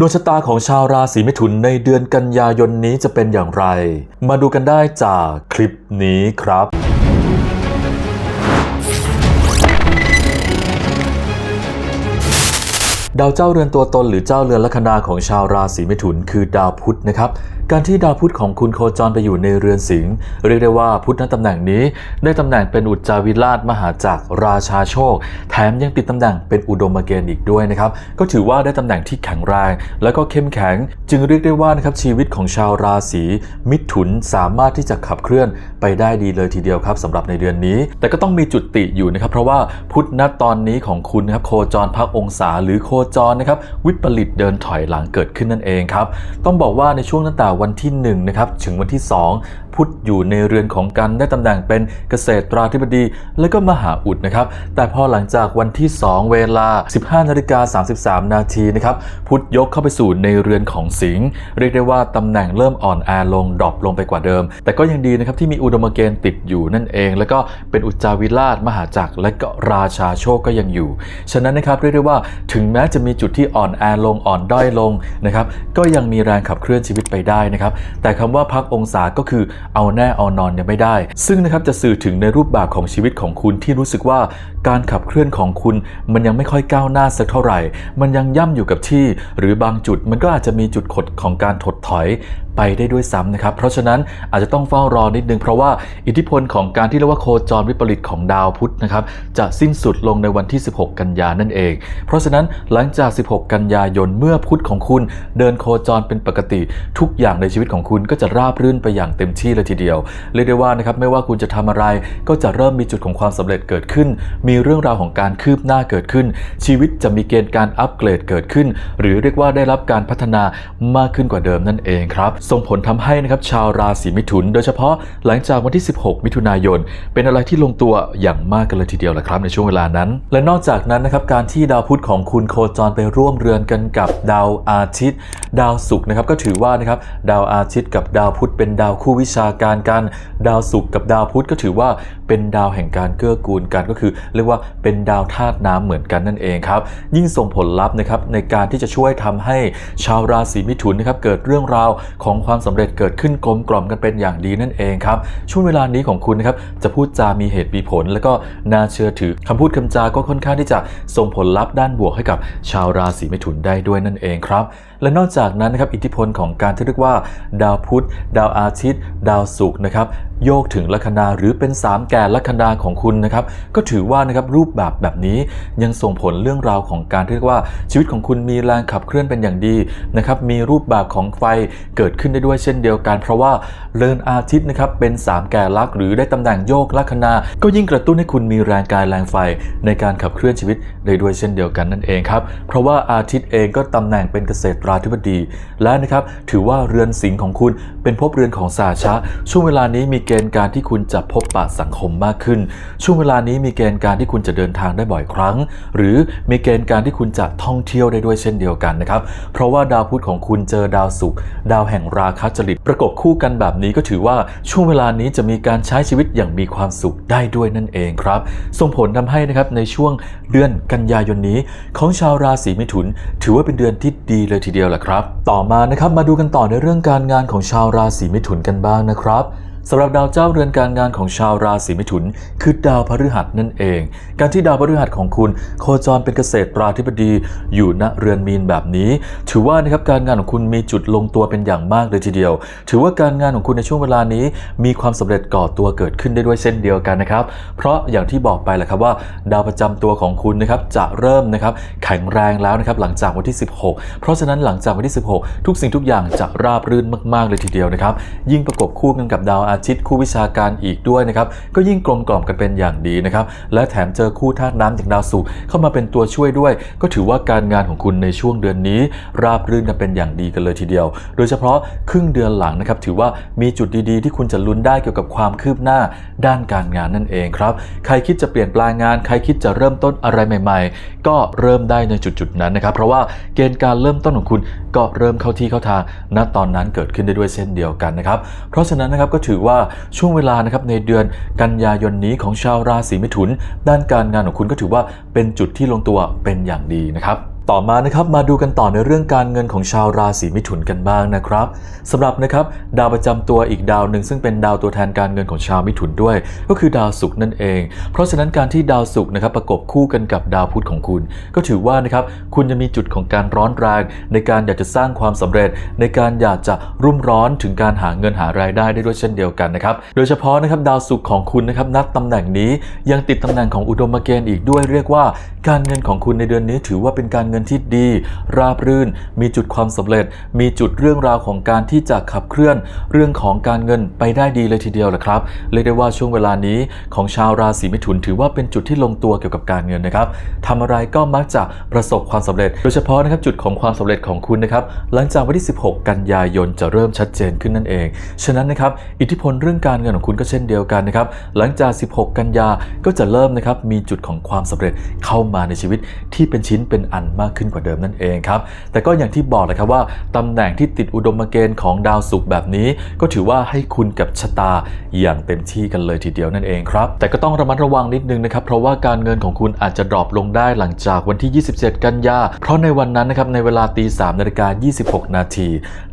ดวงชะตาของชาวราศีมิถุนในเดือนกันยายนนี้จะเป็นอย่างไร มาดูกันได้จากคลิปนี้ครับ ดาวเจ้าเรือนตัวตนหรือเจ้าเรือนลัคนาของชาวราศีมิถุนคือดาวพุธนะครับ การที่ดาวพุธของคุณโคจรไปอยู่ในเรือนสิงห์เรียกได้ว่าพุธนั้นตำแหน่งนี้ ได้ตำแหน่งเป็นอุจจาวิราชมหาจักรราชาโชค แถมยังติดตำแหน่งเป็นอุดมเกณฑ์อีกด้วยนะครับ ก็ถือว่าได้ตำแหน่งที่แข็งแรง แล้วก็เข้มแข็ง จึงเรียกได้ว่านะครับชีวิตของชาวราศีมิถุนสามารถที่จะขับเคลื่อนไปได้ดีเลยทีเดียวครับสำหรับในเดือนนี้ แต่ก็ต้องมีจุดติอยู่นะครับ เพราะว่าพุธณตอนนี้ของคุณนะครับโคจรพักองศาหรือโคจรนะครับวิปริตเดินถอยหลังเกิดขึ้นนั่นเองครับต้องบอกว่าในช่วงตั้งแต่วันที่1นะครับถึงวันที่ 2 พุธอยู่ในเรือนของกันได้ตำแหน่งเป็นเกษตราธิบดี และก็มหาอุดนะครับ แต่พอหลังจากวันที่ 2 เวลา 15นาฬิกา33 นาทีนะครับ พุธยกเข้าไปสู่ในเรือนของสิงห์เรียกได้ว่าตำแหน่งเริ่มอ่อนแอลงดรอปลงไปกว่าเดิม แต่ก็ยังดีนะครับที่มีอุดมเกณฑ์ติดอยู่นั่นเอง แล้วก็เป็นอุจจาวิราชมหาจักรและก็ราชาโชคก็ยังอยู่ ฉะนั้นนะครับเรียกได้ว่าถึงแม้จะมีจุดที่อ่อนแอลงอ่อนด้อยลงนะครับก็ยังมีแรงขับเคลื่อนชีวิตไปได้นะครับ แต่คำว่าพักองศาก็คือเอาแน่เอานอนเนี่ยไม่ได้ ซึ่งนะครับจะสื่อถึงในรูปแบบของชีวิตของคุณที่รู้สึกว่าการขับเคลื่อนของคุณ มันยังไม่ค่อยก้าวหน้าสักเท่าไหร่ มันยังย่ำอยู่กับที่ หรือบางจุดมันก็อาจจะมีจุดขดของการถดถอย ไปได้ด้วยซ้ำนะครับ เพราะฉะนั้นอาจจะต้องเฝ้ารอนิดนึง เพราะว่าอิทธิพลของการที่เรียกว่าโคจรวิปริตของดาวพุธนะครับจะสิ้นสุดลงในวันที่ 16 กันยานั่นเอง เพราะฉะนั้นหลังจาก 16 กันยายนเมื่อพุธของคุณ เดินโคจรเป็นปกติ ทุกอย่างในชีวิตของคุณก็จะราบรื่นไปอย่างเต็มที่เลยทีเดียวเรียกได้ว่านะครับไม่ว่าคุณจะทำอะไรก็จะเริ่มมีจุดของความสำเร็จเกิดขึ้น มีเรื่องราวของการคืบหน้าเกิดขึ้น ชีวิตจะมีเกณฑ์การอัปเกรดเกิดขึ้น หรือเรียกว่าได้รับการพัฒนามากขึ้นกว่าเดิมนั่นเองครับส่งผลทำให้นะครับชาวราศีมิถุน โดยเฉพาะหลังจากวันที่ 16 มิถุนายน เป็นอะไรที่ลงตัวอย่างมากกันเลยทีเดียวแหละครับในช่วงเวลานั้น และนอกจากนั้นนะครับการที่ดาวพุธของคุณโคจรไปร่วมเรือนกันกับดาวอาทิตย์ ดาวศุกร์นะครับก็ถือว่านะครับดาวอาทิตย์กับดาวพุธเป็นดาวคู่วิชาการกัน ดาวศุกร์กับดาวพุธก็ถือว่าเป็นดาวแห่งการเกื้อกูลกันก็คือ เรียกว่าเป็นดาวธาตุน้ำเหมือนกันนั่นเองครับยิ่งส่งผลลัพธ์นะครับในการที่จะช่วยทำให้ชาวราศีมิถุนนะครับเกิดเรื่องราวของความสำเร็จเกิดขึ้นกลมกล่อมกันเป็นอย่างดีนั่นเองครับ ช่วงเวลานี้ของคุณนะครับจะพูดจามีเหตุมีผล แล้วก็น่าเชื่อถือคำพูดคำจาก็ค่อนข้างที่จะส่งผลลัพธ์ด้านบวกให้กับชาวราศีมิถุนได้ด้วยนั่นเองครับและนอกจากนั้นนะครับอิทธิพลของการที่เรียกว่า ดาวพุธ ดาวอาทิตย์ ดาวศุกร์นะครับโยกถึงลัคนาหรือเป็น 3 แก่ลัคนาของคุณนะครับก็ถือว่านะครับรูปแบบแบบนี้ยังส่งผลเรื่องราวของการที่เรียกว่าชีวิตของคุณมีแรงขับเคลื่อนเป็นอย่างดีนะครับมีรูปแบบของไฟเกิดขึ้นได้ด้วยเช่นเดียวกัน เพราะว่าเรือนอาทิตย์นะครับเป็น 3 แก่ลักหรือได้ตำแหน่งโยกลัคนา ก็ยิ่งกระตุ้นให้คุณมีแรงกายแรงไฟในการขับเคลื่อนชีวิตได้ด้วยเช่นเดียวกันนั่นเองครับเพราะว่าอาทิตย์เองก็ตำแหน่งเป็นเกษตรราธิบดี และนะครับถือว่าเรือนสิงห์ของคุณเป็นภพเรือนของสาชะ ช่วงเวลานี้มีเกณฑ์การที่คุณจะพบปะสังคมมากขึ้น ช่วงเวลานี้มีเกณฑ์การที่คุณจะเดินทางได้บ่อยครั้ง หรือมีเกณฑ์การที่คุณจะท่องเที่ยวได้ด้วยเช่นเดียวกันนะครับเพราะว่าดาวพุธของคุณเจอดาวศุกร์ดาวแห่งราคะจริตประกบคู่กันแบบนี้ก็ถือว่าช่วงเวลานี้จะมีการใช้ชีวิตอย่างมีความสุขได้ด้วยนั่นเองครับ ส่งผลทำให้นะครับในช่วงเดือนกันยายนนี้ ของชาวราศีมิถุน ถือว่าเป็นเดือนที่ดีเลยทีเดียวแหละครับ ต่อมานะครับมาดูกันต่อในเรื่องการงานของชาวราศีมิถุนกันบ้างนะครับ สำหรับดาวเจ้าเรือนการงานของชาวราศีมิถุน คือดาวพฤหัสนั่นเอง การที่ดาวพฤหัสของคุณ โคจรเป็นเกษตราธิบดีอยู่ณเรือนมีนแบบนี้ ถือว่านะครับการงานของคุณมีจุดลงตัวเป็นอย่างมากเลยทีเดียว ถือว่าการงานของคุณในช่วงเวลานี้ มีความสำเร็จก่อตัวเกิดขึ้นได้ด้วยเช่นเดียวกันนะครับ เพราะอย่างที่บอกไปแหละครับว่า ดาวประจำตัวของคุณนะครับจะเริ่มนะครับแข็งแรงแล้วนะครับหลังจากวันที่ 16 เพราะฉะนั้นหลังจากวันที่ 16 ทุกสิ่งทุกอย่างจะราบรื่นมาก ๆเลยทีเดียวนะครับยิ่งประกบคู่กันกับดาวอาทิตคู่วิชาการอีกด้วยนะครับก็ยิ่งกลมกล่อมกันเป็นอย่างดีนะครับและแถมเจอคู่ธาตุน้ำอย่างดาวศุกร์เข้ามาเป็นตัวช่วยด้วย ก็ถือว่าการงานของคุณในช่วงเดือนนี้ ราบรื่นกันเป็นอย่างดีกันเลยทีเดียว โดยเฉพาะครึ่งเดือนหลังนะครับถือว่ามีจุดดีๆ ที่คุณจะลุ้นได้เกี่ยวกับความคืบหน้าด้านการงานนั่นเองครับใครคิดจะเปลี่ยนแปลงงาน ใครคิดจะเริ่มต้นอะไรใหม่ ๆ ก็เริ่มได้ในจุดๆนั้นนะครับเพราะว่าเกณฑ์การเริ่มต้นของคุณก็เริ่มเข้าที่เข้าทางณตอนนั้นเกิดขึ้นได้ด้วยเช่นเดียวกันนะครับเพราะฉะนั้นนะครับก็ถือว่าช่วงเวลานะครับในเดือนกันยายนนี้ของชาวราศีมิถุน ด้านการงานของคุณก็ถือว่าเป็นจุดที่ลงตัวเป็นอย่างดีนะครับ ต่อมานะครับมาดูกันต่อในเรื่องการเงินของชาวราศีมิถุนกันบ้างนะครับสำหรับนะครับดาวประจำตัวอีกดาวหนึ่งซึ่งเป็นดาวตัวแทนการเงินของชาวมิถุนด้วย ก็คือดาวศุกร์นั่นเอง เพราะฉะนั้นการที่ดาวศุกร์นะครับประกบคู่กันกับดาวพุธของคุณ ก็ถือว่านะครับคุณจะมีจุดของการร้อนแรงในการอยากจะสร้างความสำเร็จ ในการอยากจะรุ่มร้อนถึงการหาเงินหารายได้ได้ด้วยเช่นเดียวกันนะครับโดยเฉพาะนะครับดาวศุกร์ของคุณนะครับนับตำแหน่งนี้ยังติดตำแหน่งของอุดมเกณฑ์อีกด้วยเรียกว่า การเงินของคุณในเดือนนี้ถือว่าเป็นการเงินที่ดี ราบรื่น มีจุดความสำเร็จ มีจุดเรื่องราวของการที่จะขับเคลื่อนเรื่องของการเงินไปได้ดีเลยทีเดียวแหละครับเรียกได้ว่าช่วงเวลานี้ของชาวราศีมิถุนถือว่าเป็นจุดที่ลงตัวเกี่ยวกับการเงินนะครับทำอะไรก็มักจะประสบความสำเร็จ โดยเฉพาะนะครับจุดของความสำเร็จของคุณนะครับหลังจากวันที่ 16 กันยายนจะเริ่มชัดเจนขึ้นนั่นเอง ฉะนั้นนะครับอิทธิพลเรื่องการเงินของคุณก็เช่นเดียวกันนะครับหลังจาก 16 กันยาก็จะเริ่มนะครับมีจุดของความสำเร็จเข้ามาในชีวิตที่เป็นชิ้นเป็นอันมากขึ้นกว่าเดิมนั่นเองครับ แต่ก็อย่างที่บอกเลยครับว่าตำแหน่งที่ติดอุดมเกณฑ์ของดาวศุกร์แบบนี้ ก็ถือว่าให้คุณกับชะตาอย่างเต็มที่กันเลยทีเดียวนั่นเองครับ แต่ก็ต้องระมัดระวังนิดนึงนะครับ เพราะว่าการเงินของคุณอาจจะดรอปลงได้หลังจากวันที่ 27 กันยา เพราะในวันนั้นนะครับในเวลาตี3นาฬิกา26 นาที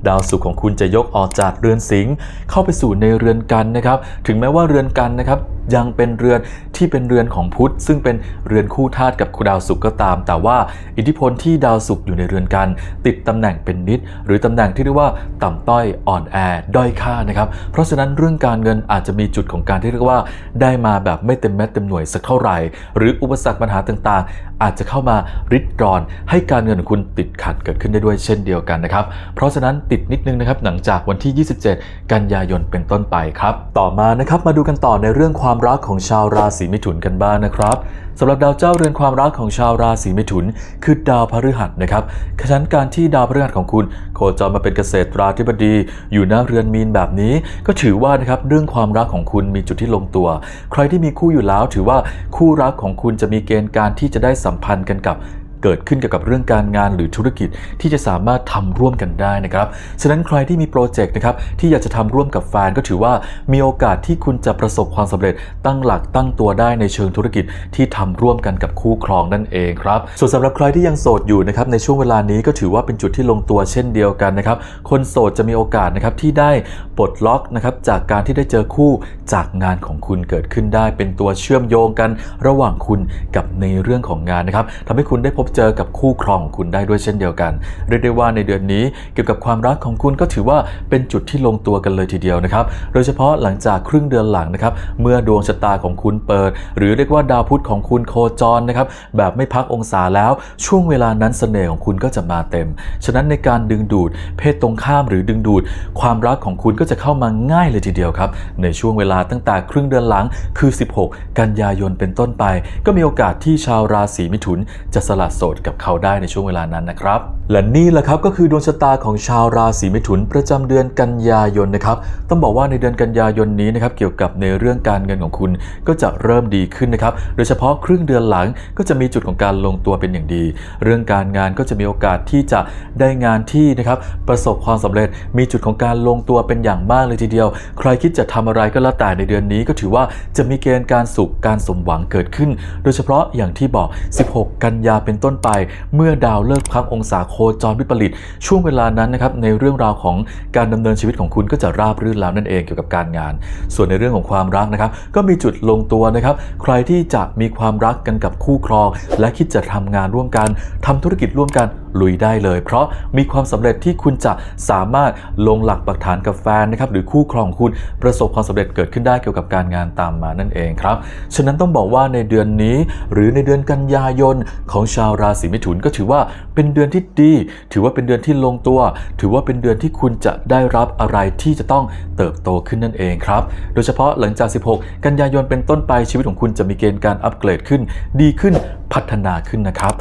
ดาวศุกร์ของคุณจะยกออกจากเรือนสิงห์เข้าไปสู่ในเรือนกันนะครับ ถึงแม้ว่าเรือนกันนะครับยังเป็นเรือนที่เป็นเรือนของพุธซึ่งเป็นเรือนคู่ธาตุกับดาวศุกร์ก็ตาม แต่ว่าอิทธิพลที่ดาวศุกร์อยู่ในเรือนกัน ติดตำแหน่งเป็นนิด หรือตำแหน่งที่เรียกว่าต่ำต้อยอ่อนแอด้อยค่านะครับ เพราะฉะนั้นเรื่องการเงินอาจจะมีจุดของการที่เรียกว่า ได้มาแบบไม่เต็มเม็ดเต็มหน่วยสักเท่าไหร่ หรืออุปสรรคปัญหาต่างๆ อาจจะเข้ามาริดรอน ให้การเงินของคุณติดขัดเกิดขึ้นได้ด้วยเช่นเดียวกันนะครับ เพราะฉะนั้นติดนิดนึงนะครับหลังจากวันที่ 27 กันยายนเป็นต้นไปครับ ต่อมานะครับมาดูกันต่อในเรื่องความความรักของชาวราศีมิถุนกันบ้างนะครับสำหรับดาวเจ้าเรือนความรักของชาวราศีมิถุน คือดาวพฤหัสนะครับฉะนั้นการที่ดาวพฤหัสของคุณ โคจรมาเป็นเกษตราธิบดี อยู่หน้าเรือนมีนแบบนี้ ก็ถือว่านะครับเรื่องความรักของคุณมีจุดที่ลงตัว ใครที่มีคู่อยู่แล้วถือว่าคู่รักของคุณจะมีเกณฑ์การที่จะได้สัมพันธ์กันกับ เกิดขึ้นเกี่ยวกับเรื่องการงานหรือธุรกิจที่จะสามารถทำร่วมกันได้นะครับฉะนั้นใครที่มีโปรเจกต์นะครับที่อยากจะทำร่วมกับแฟนก็ถือว่ามีโอกาสที่คุณจะประสบความสำเร็จตั้งหลักตั้งตัวได้ในเชิงธุรกิจที่ทำร่วมกันกับคู่ครองนั่นเองครับส่วนสำหรับใครที่ยังโสดอยู่นะครับในช่วงเวลานี้ก็ถือว่าเป็นจุดที่ลงตัวเช่นเดียวกันนะครับคนโสดจะมีโอกาสนะครับที่ได้ปลดล็อกนะครับจากการที่ได้เจอคู่จากงานของคุณเกิดขึ้นได้ เป็นตัวเชื่อมโยงกันระหว่างคุณกับในเรื่องของงานนะครับทำให้คุณได้พบเจอกับคู่ครองของคุณได้ด้วยเช่นเดียวกัน เรียกได้ว่าในเดือนนี้เกี่ยวกับความรักของคุณก็ถือว่าเป็นจุดที่ลงตัวกันเลยทีเดียวนะครับ โดยเฉพาะหลังจากครึ่งเดือนหลังนะครับ เมื่อดวงชะตาของคุณเปิด หรือเรียกว่าดาวพุธของคุณโคจรนะครับแบบไม่พักองศาแล้วช่วงเวลานั้นเสน่ห์ของคุณก็จะมาเต็ม ฉะนั้นในการดึงดูด เพศตรงข้ามหรือดึงดูด ความรักของคุณก็จะเข้ามาง่ายเลยทีเดียวครับ ในช่วงเวลาตั้งแต่ครึ่งเดือนหลังคือ 16 กันยายนเป็นต้นไป ก็มีโอกาสที่ชาวราศีมิถุนจะสละโสดกับเขาได้ในช่วงเวลานั้นนะครับ และนี่แหละครับก็คือดวงชะตาของชาวราศีมิถุนประจำเดือนกันยายนนะครับต้องบอกว่าในเดือนกันยายนนี้นะครับเกี่ยวกับในเรื่องการเงินของคุณก็จะเริ่มดีขึ้นนะครับโดยเฉพาะครึ่งเดือนหลังก็จะมีจุดของการลงตัวเป็นอย่างดี เรื่องการงานก็จะมีโอกาสที่จะได้งานที่นะครับประสบความสำเร็จมีจุดของการลงตัวเป็นอย่างมากเลยทีเดียว ใครคิดจะทำอะไรก็แล้วแต่ในเดือนนี้ก็ถือว่าจะมีเกณฑ์การสุขการสมหวังเกิดขึ้น โดยเฉพาะอย่างที่บอก 16 กันยาเป็นต้นไปเมื่อดาวเลิกพักองศาโคจรวิปริต ช่วงเวลานั้นนะครับในเรื่องราวของการดำเนินชีวิตของคุณก็จะราบรื่นแล้วนั่นเองเกี่ยวกับการงาน ส่วนในเรื่องของความรักนะครับ ก็มีจุดลงตัวนะครับ ใครที่จะมีความรักกันกับคู่ครอง และคิดจะทำงานร่วมกันทำธุรกิจร่วมกัน ลุยได้เลย เพราะมีความสำเร็จที่คุณจะสามารถลงหลักปักฐานกับแฟนนะครับหรือคู่ครองคุณประสบความสำเร็จเกิดขึ้นได้เกี่ยวกับการงานตามมานั่นเองครับฉะนั้นต้องบอกว่าในเดือนนี้ หรือในเดือนกันยายนของชาวราศีมิถุนก็ถือว่าเป็นเดือนที่ดี ถือว่าเป็นเดือนที่ลงตัว ถือว่าเป็นเดือนที่คุณจะได้รับอะไรที่จะต้องเติบโตขึ้นนั่นเองครับโดยเฉพาะหลังจาก 16 กันยายนเป็นต้นไปชีวิตของคุณจะมีเกณฑ์การอัปเกรดขึ้น ดีขึ้นพัฒนาขึ้นนะครับ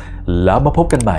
แล้วมาพบกันใหม่